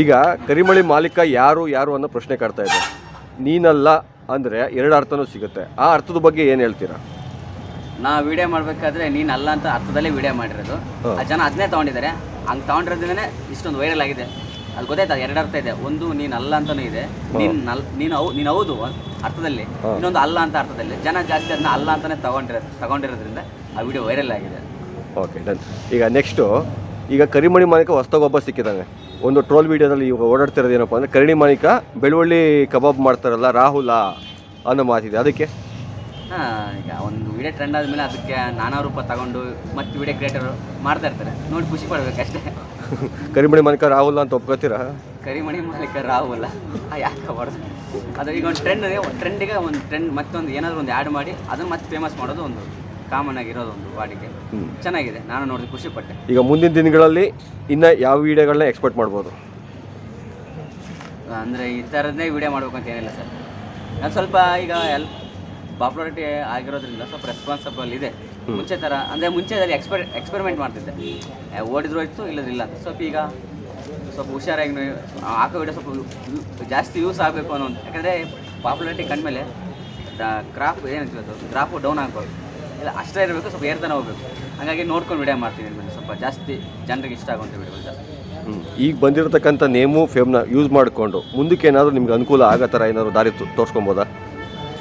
ಈಗ ಕರಿಮಳಿ ಮಾಲೀಕ ಯಾರು ಯಾರು ಅನ್ನೋ ಪ್ರಶ್ನೆ ಕಾಡ್ತಾ ಇದೆ. ನೀನಲ್ಲ ಅಂದರೆ ಎರಡು ಅರ್ಥನೂ ಸಿಗುತ್ತೆ. ಆ ಅರ್ಥದ ಬಗ್ಗೆ ಏನು ಹೇಳ್ತೀರಾ? ನಾ ವಿಡಿಯೋ ಮಾಡಬೇಕಾದ್ರೆ ನೀನ್ ಅಲ್ಲ ಅಂತ ಅರ್ಥದಲ್ಲೇ ವಿಡಿಯೋ ಮಾಡಿರೋದು. ಆ ಜನ ಅದನ್ನೇ ತೊಗೊಂಡಿದ್ದಾರೆ. ಹಂಗೆ ತಗೊಂಡಿರೋದ್ರಿಂದನೇ ಇಷ್ಟೊಂದು ವೈರಲ್ ಆಗಿದೆ. ಅದು ಗೊತ್ತಾಯ್ತಾ? ಎರಡು ಅರ್ಥ ಇದೆ. ಒಂದು ನೀನು ಅಲ್ಲ ಅಂತಾನೂ ಇದೆ. ನೀನು ನಲ್ ನೀನು ಹೌ ನೀನು ಹೌದು ಅರ್ಥದಲ್ಲಿ. ಇನ್ನೊಂದು ಅಲ್ಲ ಅಂತ ಅರ್ಥದಲ್ಲಿ. ಜನ ಜಾಸ್ತಿ ಅದನ್ನ ಅಲ್ಲ ಅಂತಾನೆ ತಗೊಂಡಿರೋ ತಗೊಂಡಿರೋದ್ರಿಂದ ಆ ವಿಡಿಯೋ ವೈರಲ್ ಆಗಿದೆ. ಓಕೆ ಡನ್ ಈಗ ನೆಕ್ಸ್ಟು ಈಗ ಕರಿಮಣಿ ಮಾಲೀಕ ಹೊಸ್ದಾಗೊಬ್ಬ ಸಿಕ್ಕಿದ್ದಾನೆ. ಒಂದು ಟ್ರೋಲ್ ವಿಡಿಯೋದಲ್ಲಿ ಓಡಾಡ್ತಿರೋದು ಏನಪ್ಪ ಅಂದರೆ ಕರಡಿ ಮಾಲೀಕ ಬೆಳ್ಳುಳ್ಳಿ ಕಬಾಬ್ ಮಾಡ್ತಾರಲ್ಲ ರಾಹುಲ ಅನ್ನೋ ಮಾತಿದೆ. ಅದಕ್ಕೆ? ಹಾ, ಈಗ ಒಂದು ವಿಡಿಯೋ ಟ್ರೆಂಡ್ ಆದಮೇಲೆ ಅದಕ್ಕೆ ನಾನಾ ರೂಪ ತಗೊಂಡು ಮತ್ತೆ ವಿಡಿಯೋ ಕ್ರಿಯೇಟರ್ ಮಾಡ್ತಾ ಇರ್ತಾರೆ. ನೋಡಿ ಖುಷಿ ಪಡ್ಬೇಕು ಅಷ್ಟೇ ಕರಿಮಣಿ ಮಾಲೀಕ ರಾಹುಲ್ ಅಂತ ಒಪ್ಕೋತೀರಾ? ಕರಿಮಣಿ ಮಾಲೀಕ ರಾಹುಲ್. ಯಾಕೆ ಹೊಡೆದು? ಅದು ಈಗ ಒಂದು ಟ್ರೆಂಡ್ ಟ್ರೆಂಡಿಗೆ ಒಂದು ಟ್ರೆಂಡ್ ಮತ್ತೊಂದು ಏನಾದರೂ ಒಂದು ಆ್ಯಡ್ ಮಾಡಿ ಅದನ್ನು ಮತ್ತೆ ಫೇಮಸ್ ಮಾಡೋದು ಒಂದು. ಕಾಮನ್ ಆಗಿರೋದು ಒಂದು ವಾಡಿಕೆ. ಚೆನ್ನಾಗಿದೆ ನಾನು ನೋಡಿದ್ರೆ ಖುಷಿ ಪಟ್ಟೆ. ಈಗ ಮುಂದಿನ ದಿನಗಳಲ್ಲಿ ಇನ್ನ ಯಾವ ವಿಡಿಯೋಗಳನ್ನ ಎಕ್ಸ್ಪೆಕ್ಟ್ ಮಾಡ್ಬೋದು? ಅಂದರೆ ಈ ಥರದ್ದೇ ವಿಡಿಯೋ ಮಾಡ್ಬೇಕು ಅಂತ ಏನಿಲ್ಲ ಸರ್. ನಾನು ಸ್ವಲ್ಪ ಈಗ ಎಲ್ ಪಾಪ್ಯುಲಾರಿಟಿ ಆಗಿರೋದ್ರಿಂದ ಸ್ವಲ್ಪ ರೆಸ್ಪಾನ್ಸಿಬಲ್ ಇದೆ. ಮುಂಚೆ ಥರ ಅಂದರೆ ಮುಂಚೆದಲ್ಲಿ ಎಕ್ಸ್ಪೆರ್ ಎಕ್ಸ್ಪೆರಿಮೆಂಟ್ ಮಾಡ್ತಿದ್ದೆ. ಓಡಿದ್ರು ಹೋಯ್ತು ಇಲ್ಲದಿಲ್ಲ ಸ್ವಲ್ಪ ಈಗ ಸ್ವಲ್ಪ ಹುಷಾರಾಗಿ ಹಾಕೋ ವಿಡಿಯೋ ಸ್ವಲ್ಪ ಜಾಸ್ತಿ ಯೂಸ್ ಆಗಬೇಕು ಅನ್ನೋ ಯಾಕಂದ್ರೆ ಪಾಪ್ಯುಲಾರಿಟಿ ಕಂಡ್ಮೇಲೆ ಕ್ರಾಪ್ ಏನು ಗ್ರಾಫು ಡೌನ್ ಆಗ್ಬಾರ್ದು ಇಲ್ಲ ಅಷ್ಟೇ ಇರಬೇಕು ಸ್ವಲ್ಪ ಏರ್ತಾನೆ ಹೋಗ್ಬೇಕು. ಹಾಗಾಗಿ ನೋಡ್ಕೊಂಡು ವಿಡಿಯೋ ಮಾಡ್ತೀನಿ ನಿಮ್ಮನ್ನು ಸ್ವಲ್ಪ ಜಾಸ್ತಿ ಜನರಿಗೆ ಇಷ್ಟ ಆಗುವಂಥ ವಿಡಿಯೋಗಳು ಜಾಸ್ತಿ. ಈಗ ಬಂದಿರತಕ್ಕಂಥ ನೇಮು ಫೇಮ್ನ ಯೂಸ್ ಮಾಡಿಕೊಂಡು ಮುಂದಕ್ಕೆ ಏನಾದರೂ ನಿಮ್ಗೆ ಅನುಕೂಲ ಆಗೋ ಥರ ಏನಾದರೂ ದಾರಿ ತೋರಿಸ್ಕೊಬೋದಾ?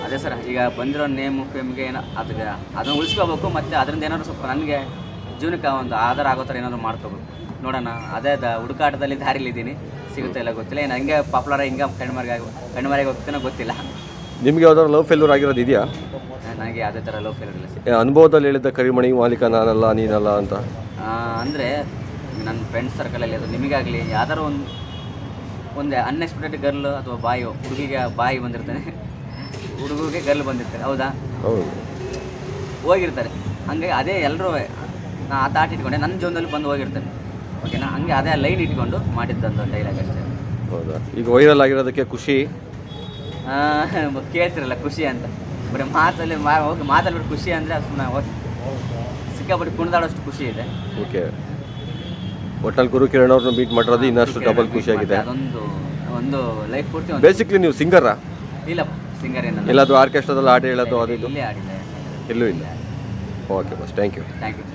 ಅದೇ ಸರ್ ಈಗ ಬಂದಿರೋ ನೇಮು ಫೇಮ್ಗೆ ಏನೋ ಅದಕ್ಕೆ ಅದನ್ನು ಉಳಿಸ್ಕೋಬೇಕು ಮತ್ತು ಅದರಿಂದ ಏನಾದ್ರು ಸ್ವಲ್ಪ ನನಗೆ ಜೀವನಕ್ಕೆ ಒಂದು ಆಧಾರ ಆಗೋ ಥರ ಏನಾದರೂ ಮಾಡ್ಕೋಬೇಕು. ನೋಡೋಣ ಅದೇ ದ ಹುಡುಕಾಟದಲ್ಲಿ ದಾರಿಲಿದ್ದೀನಿ ಸಿಗುತ್ತೆ ಇಲ್ಲ ಗೊತ್ತಿಲ್ಲ. ಏನು ಹಂಗೆ ಪಾಪ್ಯುಲರ್ ಹಿಂಗೆ ಕಣ್ಮರೆಗೆ ಕಣ್ಮರೆಗೆ ಹೋಗ್ತಾನೋ ಗೊತ್ತಿಲ್ಲ. ನಿಮಗೆ ಯಾವ್ದಾದ್ರು ಲವ್ ಫೇಲ್ಯೂರ್ ಆಗಿರೋದು ಇದೆಯಾ? ನನಗೆ ಯಾವುದೇ ಥರ ಲವ್ ಇಲ್ಲ ಸರ್? ಅನುಭವದಲ್ಲಿ ಹೇಳಿದ್ದ ಕರಿಮಣಿ ಮಾಲೀಕ ನಾನಲ್ಲ ನೀನಲ್ಲ ಅಂತ. ಅಂದರೆ ನನ್ನ ಫ್ರೆಂಡ್ಸ್ ಸರ್ಕಲಲ್ಲಿ ಅದು ನಿಮಗಾಗಲಿ ಯಾವ್ದಾರು ಒಂದು ಒಂದು ಅನ್ಎಕ್ಸ್ಪೆಕ್ಟೆಡ್ ಗರ್ಲ್ ಅಥವಾ ಬಾಯೋ ಹುಡುಗಿಗೆ ಬಾಯಿ ಬಂದಿರ್ತಾನೆ. ಹುಡುಗಿಗೆ ಗರ್ಲ್ ಬಂದಿರ್ತಾರೆ ಹೌದಾ? ಹೌದು. ಹೋಗಿರ್ತಾರೆ. ಹಂಗೆ ಅದೇ ಎಲ್ಲರೂ ನಾ ಆ ತಾಟ್ ಇಟ್ಕೊಂಡೆ ನನ್ನ ಜೀವನದಲ್ಲಿ ಬಂದು ಹೋಗಿರ್ತಾನೆ. ಓಕೆನಾ ಹಂಗೆ ಅದೇ ಲೈನ್ ಇಟ್ಕೊಂಡು ಮಾಡಿದ್ದಂತ ಡೈಲಾಗ್ ಅಷ್ಟೇ. ಹೌದಾ? ಈಗ ವೈರಲ್ ಆಗಿರೋದಕ್ಕೆ ಖುಷಿ? ಕೇಳ್ತಿರಲ್ಲ ಖುಷಿ ಅಂತ. ಬರೀ ಮಾತಲ್ಲಿ ಮಾ ಹೋಗಿ ಮಾತಲ್ಲಿ ಬಿಟ್ಟು ಖುಷಿ ಅಂದರೆ ಅದು ಸುಮ್ಮನೆ ಹೋಗಿ. ಸಿಕ್ಕಾಪಟ್ಟೆ ಕುಣಿದಾಡೋಷ್ಟು ಖುಷಿ ಇದೆ. ಓಕೆ. ಒಟ್ಟಲ್ಲಿ ಗುರು ಕಿರಣ್ ಅವ್ರನ್ನ ಮೀಟ್ ಮಾಡಿರೋದು ಇನ್ನಷ್ಟು ಡಬಲ್ ಖುಷಿಯಾಗಿದೆ ಅದೊಂದು ಒಂದು ಲೈಫ್ ಪೂರ್ತಿ ಒಂದು ಬೇಸಿಕ್ಲಿ ನೀವು ಸಿಂಗರಾ ಇಲ್ಲ ಸಿಂಗರ್ ಏನಲ್ಲ. ಎಲ್ಲಾದರೂ ಆರ್ಕೆಸ್ಟ್ರಾದಲ್ಲಿ ಹಾಡು ಹೇಳೋದು ಅದು ಇದು? ಇಲ್ಲೇ ಆಡಿಲ್ಲ ಎಲ್ಲೂ ಇಲ್ಲ. ಓಕೆ ಬಸ್ ಥ್ಯಾಂಕ್ ಯು ಥ್ಯಾಂಕ್ ಯು